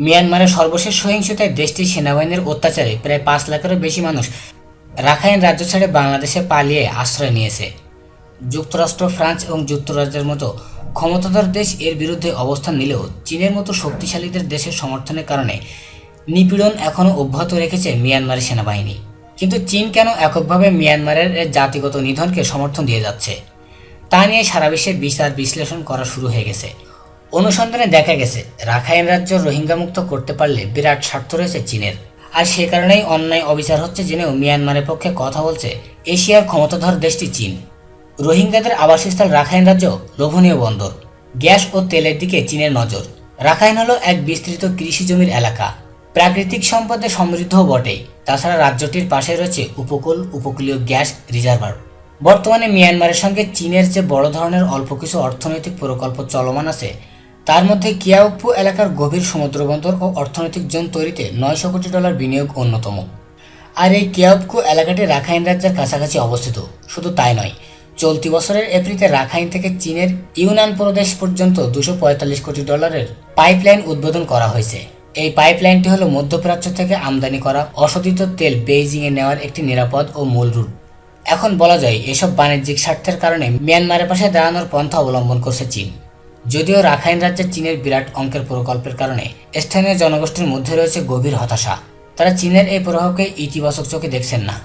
মিয়ানমারের সর্বশেষ সহিংসতায় দেশটির সেনাবাহিনীর অত্যাচারে প্রায় পাঁচ লাখেরও বেশি মানুষ রাখাইন রাজ্য ছেড়ে বাংলাদেশে পালিয়ে আশ্রয় নিয়েছে। যুক্তরাষ্ট্র, ফ্রান্স এবং যুক্তরাজ্যের মতো ক্ষমতাধর দেশ এর বিরুদ্ধে অবস্থান নিলেও চীনের মতো শক্তিশালীদের দেশের সমর্থনের কারণে নিপীড়ন এখনও অব্যাহত রেখেছে মিয়ানমারের সেনাবাহিনী। কিন্তু চীন কেন এককভাবে মিয়ানমারের জাতিগত নিধনকে সমর্থন দিয়ে যাচ্ছে? তা নিয়ে সারা বিশ্বে বিচার বিশ্লেষণ করা শুরু হয়ে গেছে। অনুসন্ধানে দেখা গেছে, রাখাইন রাজ্য রোহিঙ্গা মুক্ত করতে পারলে বিরাট স্বার্থ রয়েছে চীনের। আর সে কারণেই অন্যায় অবিচার হচ্ছে জেনেও মিয়ানমারের পক্ষে কথা বলছে এশিয়ার ক্ষমতাধর দেশটি চীন। রোহিঙ্গাদের আবাসস্থল রাখাইন রাজ্য লোভনীয় বন্দর। গ্যাস ও তেলের দিকে চীনের নজর। রাখাইন হলো এক বিস্তৃত কৃষি জমির এলাকা। প্রাকৃতিক সম্পদে সমৃদ্ধও বটেই তাছাড়া রাজ্যটির পাশে রয়েছে উপকূল, উপকূলীয় গ্যাস রিজার্ভার। বর্তমানে মিয়ানমারের সঙ্গে চীনের যে বড় ধরনের অল্প কিছু অর্থনৈতিক প্রকল্প চলমান আছে তার মধ্যে কিয়াউপু এলাকার গভীর সমুদ্রবন্দর ও অর্থনৈতিক জোন তৈরিতে নয়শো কোটি ডলার বিনিয়োগ অন্যতম। আর এই কিয়াউপকু এলাকাটি রাখাইন রাজ্যের কাছাকাছি অবস্থিত। শুধু তাই নয়, চলতি বছরের এপ্রিলে রাখাইন থেকে চীনের ইউনান প্রদেশ পর্যন্ত দুশো পঁয়তাল্লিশ কোটি ডলারের পাইপলাইন উদ্বোধন করা হয়েছে। এই পাইপলাইনটি হলো মধ্যপ্রাচ্য থেকে আমদানি করা অশোধিত তেল বেইজিংয়ে নেওয়ার একটি নিরাপদ ও মূল রুট। এখন বলা যায়, এসব বাণিজ্যিক স্বার্থের কারণে মিয়ানমারের পাশে দাঁড়ানোর পন্থা অবলম্বন করছে চীন। যদিও রাখাইন রাজ্যে চীনের বিরাট অঙ্কের প্রকল্পের কারণে স্থানীয় জনগোষ্ঠীর মধ্যে রয়েছে গভীর হতাশা। তারা চীনের এই প্রভাবকে ইতিবাচক চোখে দেখছেন না।